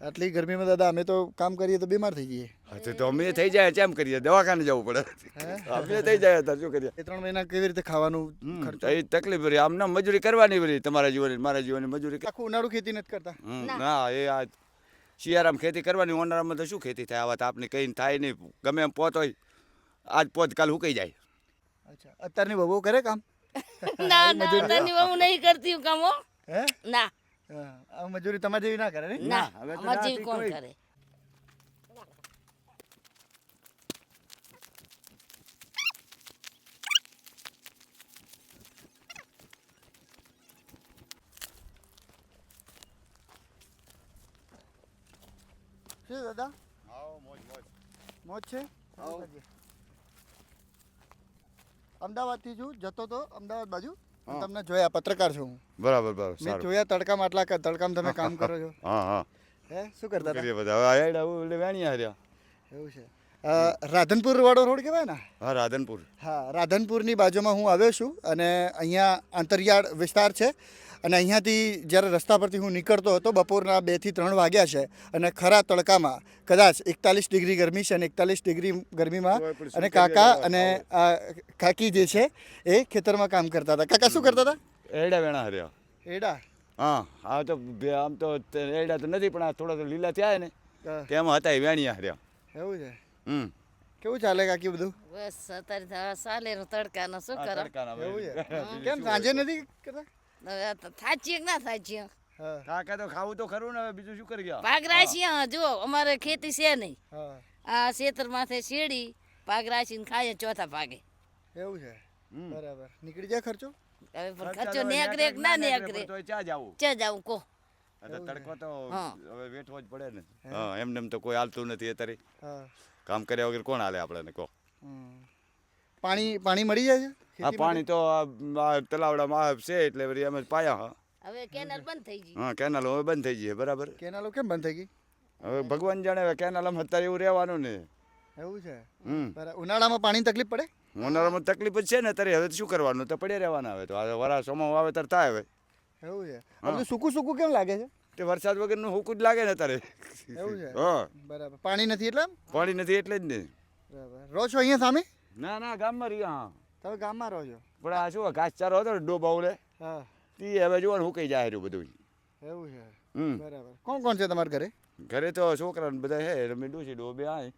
આટલી ગરમીમાં દાદા અમે તો કામ કરીએ તો બીમાર થઈ જઈએ. હા, તો- અમે થઈ જાય કેમ કરીએ? દવાખાને જવું પડે. અમે થઈ જાય તો શું કરીએ? ત્રણ મહિના કેવી રીતે ખાવાનું હમ, ખર્ચો? એ તકલીફ રહી આમને મજૂરી કરવાની પડી તમારા જીવન મારા જીવનની મજૂરી આખું ઉનાળું ખેતી નથી કરતા? હમ, ના. એ આ શિયાળામાં ખેતી કરવાની ઉનાળામાં તો શું ખેતી થાય? આવા તો આપને કંઈ થાય નહીં. ગમે એમ પોત હોય આજ પોત કાલ હુકાઈ જાય. અચ્છા અત્યારની બહુ કરે કામ? ના ના અત્યારની બહુ નહીં કરતી હું કામ હો? ના. હા, આ મજૂરી તમારી જેવી ના કરે ને? ના હવે જેવી કોણ કરે? શું દાદા? મોજ છે? અમદાવાદથી છું જતો તો અમદાવાદ બાજુ. હા. તમને જોયા પત્રકાર છું હું. બરાબર બરાબર મેં સારું. જોયા તડકામાં આટલા ક- તડકામાં તમે કામ કરો છો. હા હા. હે શું કરતા હતા? કરીએ બધા? હવે ઓલે વેણિયા હાર્યા. એવું છે. રાધનપુર વાળો રોડ કહેવાય ને? હા રાધનપુર. હા રાધનપુરની બાજુમાં હું આવ્યો છું અને અહીંયા અંતરિયાળ વિસ્તાર છે અને અહીંયાથી જ્યારે રસ્તા પરથી હું નીકળતો હતો બપોરના બેથી ત્રણ વાગ્યા છે અને ખરા તડકામાં કદાચ એકતાલીસ ડિગ્રી ગરમી છે અને એકતાલીસ ડિગ્રી ગરમીમાં અને કાકા અને આ કાકી જે છે એ ખેતરમાં કામ કરતા હતા. કાકા શું કરતા હતા? એડા વેણા હર્યા. એડા હા આ તો આમ તો એડા તો નથી પણ આ થોડા તો લીલા થયા ને. તેમાં હતા એ વેણિયા હર્યા. એવું છે? હમ. કેવું ચાલે કાકી બધું? બસ અત્યારે સાલેરો તડકાનો શું કરો? એવું છે? કેમ સાંજે નથી કરતા? થાચીએ ના થાચીએ? હા. કાકા તો ખાવું તો ખરું ને હવે બીજું શું કરી ગયા? પાગરા છીએ જો અમારે ખેતી છે નહીં. આ ખેતર માથે શેડી પાગ રાખીને ખાઈએ ચોથા ભાગે. એવું છે? બરાબર. નીકળી જાય ખર્ચો? હવે પણ ખર્ચો નેકરે ના નેકરે તો ચા જાવું ચા જાવું કો. તડકો તો. હવે વેઠવો જ પડે ને. હા એમને એમ તો કોઈ હાલતું નથી અત્યારે. હા. કામ કર્યા વગર કોણ હાલે આપણે કહો. પાણી પાણી મળી જાય છે? આ પાણી તો તલાવડામાં છે એટલે વળી અમે પાયા હા. હવે કેનાલ બંધ થઈ ગઈ. હા કેનાલ હવે બંધ થઈ ગઈ બરાબર. કેનાલો કેમ બંધ થઈ ગઈ? હવે ભગવાન જાણે હવે કેનાલમાં અત્યારે એવું રહેવાનું ને. એવું છે? હમ. બરાબર ઉનાળામાં પાણી તકલીફ પડે? ઉનાળામાં તકલીફ જ છે ને અત્યારે હવે શું કરવાનું? તો પડ્યા રહેવાના હવે તો. આ વરા સોમાં વાવેતર થાય હવે. એવું છે. હવે બધું સૂકું સૂકું કેમ લાગે છે? તે વરસાદ વગરનું હુકું જ લાગે ને અત્યારે. એવું છે? હા. બરાબર. પાણી નથી એટલે પાણી નથી એટલે જ ને. બરાબર. રહો છો અહીંયા સામે? ના ના ગામમાં રહ્યો હા. તમે ગામમાં રહો છો? પણ આ શું ઘાસચારો હતો ને ડોબા ઉડે હા. તે હવે જોવાનું હુકાઈ જાય રહ્યું બધું એવું છે. બરાબર. કોણ કોણ છે તમારા ઘરે? ઘરે તો છોકરા બધા હે રમી ડૂસી ડોબે આય.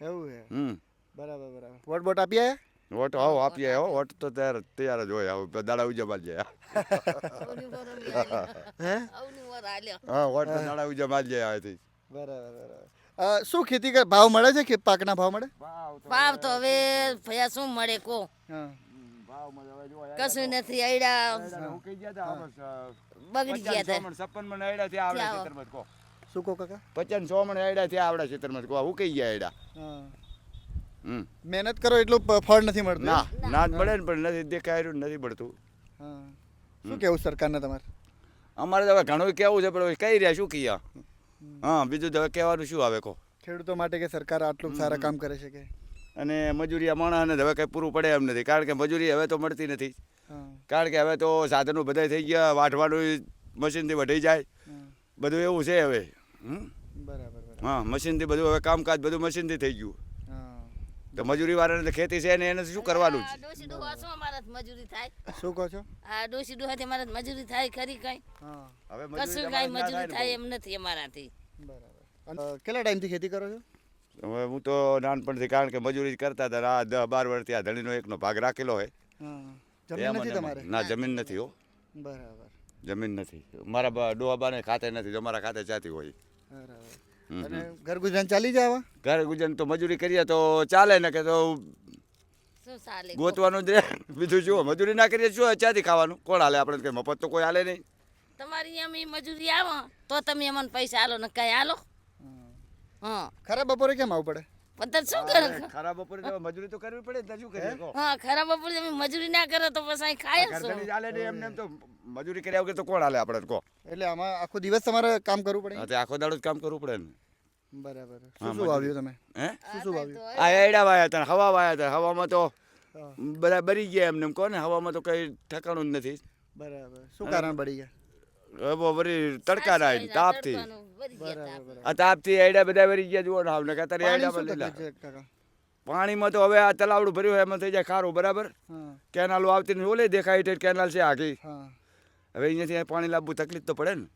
એવું છે. હમ. બરાબર બરાબર. વોટ બોટ આપી આયા? વોટ આવો આપીએ આવો વોટ તો તૈયાર તૈયાર જ હોય હવે દાડા ઉજમાલ જાય. હે. હા વોટ તો દાડા ઉજમાલ જાય આથી બરાબર બરાબર. શું ખેતી કર? ભાવ મળે છે કે પાકના ભાવ મળે? ભાવ તો હવે ભયા શું મળે કો? કશું નથી આયડા. બગડી ગયા હતા મણ છપ્પન મણ આયડા થયા આવડે ત્યાં ખેતરમાં કો. શું કો કાકા? પચાસ સો મણ આયડા થયા આવડા ખેતરમાં કો ઉકાઈ ગયા આયડા. મહેનત કરો એટલું ફળ નથી મળતું. ના ના જ મળે ને પણ નથી દેખાય નથી પડતું. હા. શું કેવું સરકારને તમારે? અમારે તો હવે ઘણું કેવું છે પણ કઈ રહ્યા શું કહીએ હા બીજું તો હવે કહેવાનું શું આવે કહો? ખેડૂતો માટે કે સરકાર આટલું સારા કામ કરે છે કે? અને મજૂરી માણસને હવે કંઈ પૂરું પડે એમ નથી કારણ કે મજૂરી હવે તો મળતી નથી. કારણ કે હવે તો સાધનો બધા થઈ ગયા વાઢવાનું મશીનથી વઢી જાય. બધું એવું છે હવે? બરાબર. હા મશીનથી બધું હવે કામકાજ બધું મશીનથી થઈ ગયું. તો મજૂરી વાળાને તો ખેતી છે ને એને શું કરવાનું છે ડોસી ડોહા શું અમારા મજૂરી થાય? શું કહો છો? આ ડોસી ડોહા થી જ મજૂરી થાય ખરી કઈ? હવે કશું કઈ મજૂરી થાય એમ નથી અમારાથી. બરાબર. કેટલા ટાઈમથી ખેતી કરો છો? હવે હું તો નાનપણથી કારણ કે મજૂરી કરતા હતા આ દસ બાર વર્ષથી આ ધણીનો એકનો ભાગ રાખેલો હોય. જમીન નથી તમારે? ના જમીન નથી હો. બરાબર. જમીન નથી. મારા બા- ડોહાબાને ખાતે નથી જો અમારા ખાતે ચાતી હોય. બરાબર. અને ઘર ગુજરાન ચાલી જાય આવા ઘરે ગુજન તો મજૂરી કરીએ તો ચાલે ને કે તો શું ચાલે? ગોતવાનું જ બીજું શું મજૂરી ના કરીએ શું ચાથી ખાવાનું? કોણ હાલે? આપણે કઈ મફત તો કોઈ હાલે નહીં. તમારી એમ મજૂરી આવો તો તમે અમને પૈસા આલો ને કઈ આલો. હા. ખરા બપોરે કેમ આવવું પડે? પતર શું કરે? ખરાબ બપોરે તો મજૂરી તો કરવી પડે ને શું કરીએ હા? ખરાબ બપોરે તમે મજૂરી ના કરો તો પછી અહીં ખાય શું? જ હાલે એમને એમ તો મજૂરી કર્યા વગર તો કોણ હાલે આપણે કો? એટલે આમાં આખો દિવસ તમારે કામ કરવું પડે? હા આખો દાડો જ કામ કરવું પડે ને બરાબર. શું શું વાવ્યું તમે? હે? શું શું વાવ્યું? આ એડા વાયા હતા હવા વાયા હતા હવામાં તો બધા બરી ગયા એમને એમ કહો ને હવામાં તો કઈ ઠકાણું જ નથી. બરાબર. શું કારણ બળી ગયા? હવે તડકા ના તાપથી. આ તાપથી આયડા બધા વરી ગયા જુઓ હાવ ને લીલા. તકલીફ છે કાકા પાણીમાં તો હવે આ તલાવડું ભર્યું એમાં થઈ જાય ખારું બરાબર? હા. કેનાલો આવતી ને ઓલે દેખાય તે કેનાલ છે આગી હવે અહીંયાથી પાણી લાવવું તકલીફ તો પડે ને.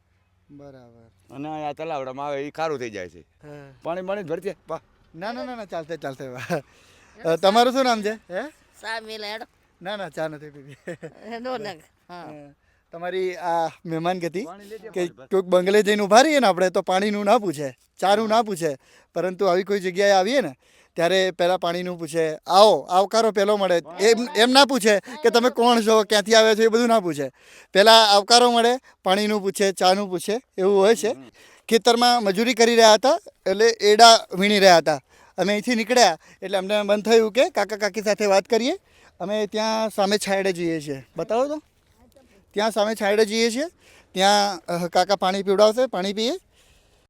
બરાબર. અને આ તલાવડામાં આવે એ ખારું થઈ જાય છે. પાણી પાણી જ ભરતી પા ના ના ના ના ચાલતે ચાલતે તમારું શું નામ છે? હે? સાહેબ મેલા ના ના ચા નથી પીવી. હા. તમારી આ મહેમાન ગતિ કે કોઈક બંગલે જઈને ઊભા રહીએ ને આપણે તો પાણીનું ના પૂછે ચાનું ના પૂછે. પરંતુ આવી કોઈ જગ્યાએ આવીએ ને ત્યારે પહેલાં પાણીનું પૂછે આવો આવકારો પહેલો મળે. એમ એમ ના પૂછે કે તમે કોણ છો? ક્યાંથી આવ્યા છો? એ બધું ના પૂછે. પહેલાં આવકારો મળે પાણીનું પૂછે ચાનું પૂછે એવું હોય છે. ખેતરમાં મજૂરી કરી રહ્યા હતા એટલે એડા વીણી રહ્યા હતા. અમે અહીંથી નીકળ્યા એટલે અમને મન થયું કે કાકા કાકી સાથે વાત કરીએ. અમે ત્યાં સામે છાયડે જઈએ છીએ. બતાવો તો. ત્યાં સામે છાયડે જઈએ છીએ. ત્યાં કાકા પાણી પીવડાવશે પાણી પીએ.